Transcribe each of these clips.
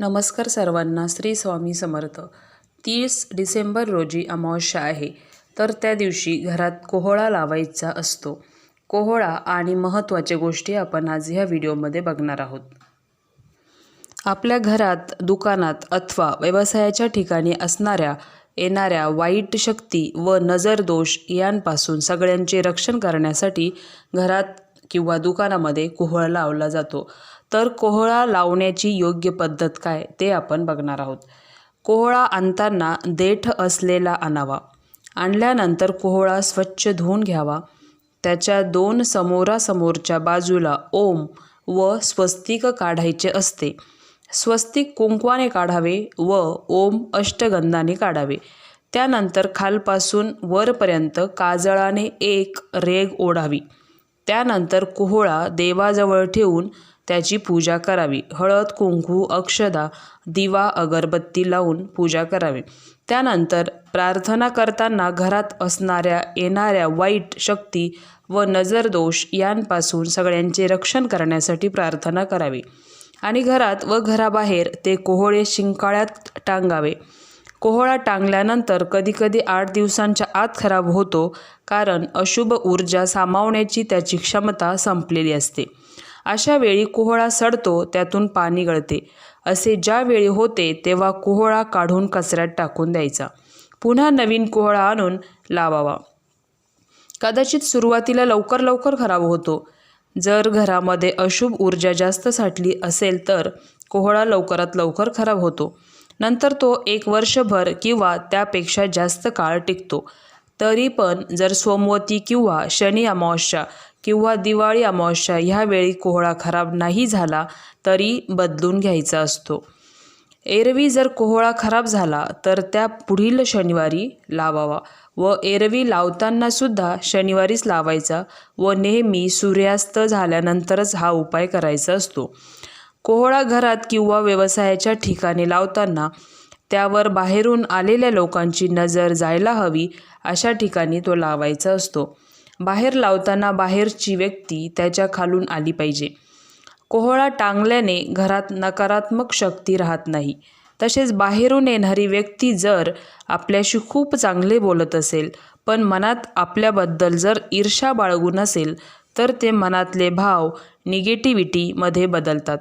नमस्कार सर्वांना श्री स्वामी समर्थ. तीस डिसेंबर रोजी अमावस्या आहे तर त्या दिवशी घरात कोहळा लावायचा असतो. कोहळा आणि महत्त्वाच्या गोष्टी आपण आज ह्या व्हिडिओमध्ये बघणार आहोत. आपल्या घरात दुकानात अथवा व्यवसायाच्या ठिकाणी असणाऱ्या येणाऱ्या वाईट शक्ती व नजर दोष यांपासून सगळ्यांचे रक्षण करण्यासाठी घरात किंवा दुकानामध्ये कोहळा लावला जातो. तर कोहळा लावण्याची योग्य पद्धत काय ते आपण बघणार आहोत. कोहळा आणताना देठ असलेला आणावा. आणल्यानंतर कोहळा स्वच्छ धुवून घ्यावा. त्याच्या दोन समोरासमोरच्या बाजूला ओम व स्वस्तिक काढायचे असते. स्वस्तिक कुंकवाने काढावे व ओम अष्टगंधाने काढावे. त्यानंतर खालपासून वरपर्यंत काजळाने एक रेग ओढावी. त्यानंतर कोहळा देवाजवळ ठेवून त्याची पूजा करावी. हळद कुंकू अक्षदा दिवा अगरबत्ती लावून पूजा करावी. त्यानंतर प्रार्थना करताना घरात असणाऱ्या येणाऱ्या वाईट शक्ती व नजरदोष यांपासून सगळ्यांचे रक्षण करण्यासाठी प्रार्थना करावी. आणि घरात व घराबाहेर ते कोहळे शिंकाळ्यात टांगावे. कोहळा टांगल्यानंतर कधीकधी आठ दिवसांच्या आत खराब होतो कारण अशुभ ऊर्जा सामावण्याची त्याची क्षमता संपलेली असते. अशा वेळी कोहळा सडतो त्यातून पाणी गळते. असे ज्यावेळी होते तेव्हा कोहळा काढून कचऱ्यात टाकून द्यायचा. पुन्हा नवीन कोहळा आणून लावावा. कदाचित सुरुवातीला लवकर लवकर खराब होतो. जर घरामध्ये अशुभ ऊर्जा जास्त साठली असेल तर कोहळा लवकरात लवकर खराब होतो. नंतर तो एक वर्षभर किंवा त्यापेक्षा जास्त काळ टिकतो. तरी पण जर सोमवती किंवा शनी अमावस्या किंवा दिवाळी अमावस्या ह्यावेळी कोहळा खराब नाही झाला तरी बदलून घ्यायचा असतो. एरवी जर कोहळा खराब झाला तर त्या पुढील शनिवारी लावावा व एरवी लावतानासुद्धा शनिवारीच लावायचा व नेहमी सूर्यास्त झाल्यानंतरच हा उपाय करायचा असतो. कोहळा घरात किंवा व्यवसायाच्या ठिकाणी लावताना त्यावर बाहेरून आलेल्या लोकांची नजर जायला हवी अशा ठिकाणी तो लावायचा असतो. बाहेर लावताना बाहेरची व्यक्ती त्याच्या खालून आली पाहिजे. कोहळा टांगल्याने घरात नकारात्मक शक्ती राहत नाही. तसेच बाहेरून येणारी व्यक्ती जर आपल्याशी खूप चांगले बोलत असेल पण मनात आपल्याबद्दल जर ईर्षा बाळगून असेल तर ते मनातले भाव निगेटिव्हिटीमध्ये बदलतात.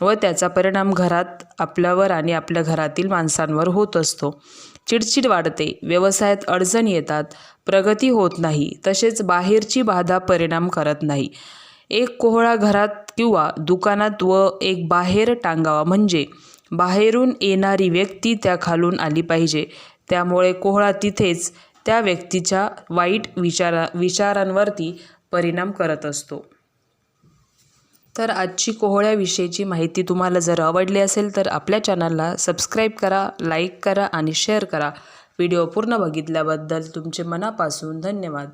व त्याचा परिणाम घरात आपल्यावर आणि आपल्या घरातील माणसांवर होत असतो. चिडचिड वाढते व्यवसायात अडचण येतात प्रगती होत नाही तसेच बाहेरची बाधा परिणाम करत नाही. एक कोहळा घरात किंवा दुकानात व एक बाहेर टांगावा म्हणजे बाहेरून येणारी व्यक्ती त्या खालून आली पाहिजे. त्यामुळे कोहळा तिथेच त्या व्यक्तीच्या वाईट विचारा विचारांवरती परिणाम करत असतो. तर आजची कोहळ्याविषयीची माहिती तुम्हाला जर आवडली असेल तर आपल्या चॅनलला सबस्क्राईब करा लाईक करा आणि शेअर करा. व्हिडिओ पूर्ण बघितल्याबद्दल तुमचे मनापासून धन्यवाद.